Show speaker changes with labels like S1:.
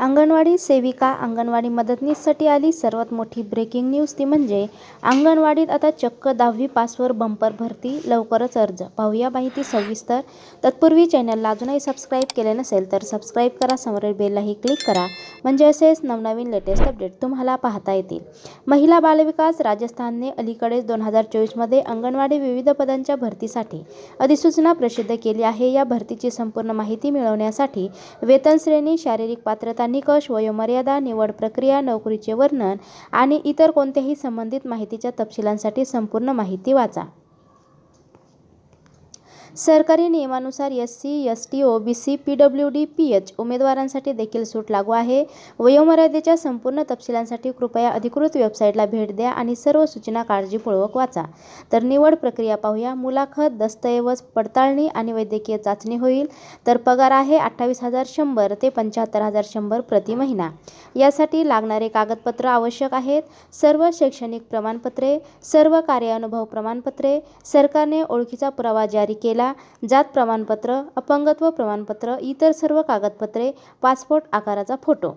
S1: अंगणवाडी सेविका अंगणवाडी मदतनीससाठी आली. सर्वात मोठी ब्रेकिंग न्यूज ती म्हणजे अंगणवाडीत आता चक्क दहावी पासवर बंपर भरती लवकरच अर्ज. पाहूया माहिती सविस्तर. तत्पूर्वी चॅनलला अजूनही सबस्क्राईब केले नसेल तर सबस्क्राईब करा समोरील बेललाही क्लिक करा. म्हणजे असेच नवनवीन लेटेस्ट अपडेट तुम्हाला पाहता येतील. महिला बालविकास राजस्थानने अलीकडेच दोन हजार चोवीसमध्ये अंगणवाडी विविध पदांच्या भरतीसाठी अधिसूचना प्रसिद्ध केली आहे. या भरतीची संपूर्ण माहिती मिळवण्यासाठी वेतन श्रेणी शारीरिक पात्रता निकष वयोमर्यादा निवड प्रक्रिया नोकरीचे वर्णन आणि इतर कोणत्याही संबंधित माहितीच्या तपशिलांसाठी संपूर्ण माहिती वाचा. सरकारी नियमानुसार S C S T O B C P W D P H उमेदवारांसाठी देखील सूट लागू आहे. वयोमर्यादेच्या संपूर्ण तपशिलांसाठी कृपया अधिकृत वेबसाईटला भेट द्या आणि सर्व सूचना काळजीपूर्वक वाचा. तर निवड प्रक्रिया पाहूया. मुलाखत दस्तऐवज पडताळणी आणि वैद्यकीय चाचणी होईल. तर पगार आहे अठ्ठावीस हजार शंभर ते पंच्याहत्तर हजार शंभर प्रति महिना. यासाठी लागणारे कागदपत्र आवश्यक आहेत. सर्व शैक्षणिक प्रमाणपत्रे सर्व कार्यानुभव प्रमाणपत्रे सरकारने ओळखीचा पुरावा जारी केला जात प्रमाणपत्र अपंगत्व प्रमाणपत्र इतर सर्व कागदपत्रे पासपोर्ट आकाराचा फोटो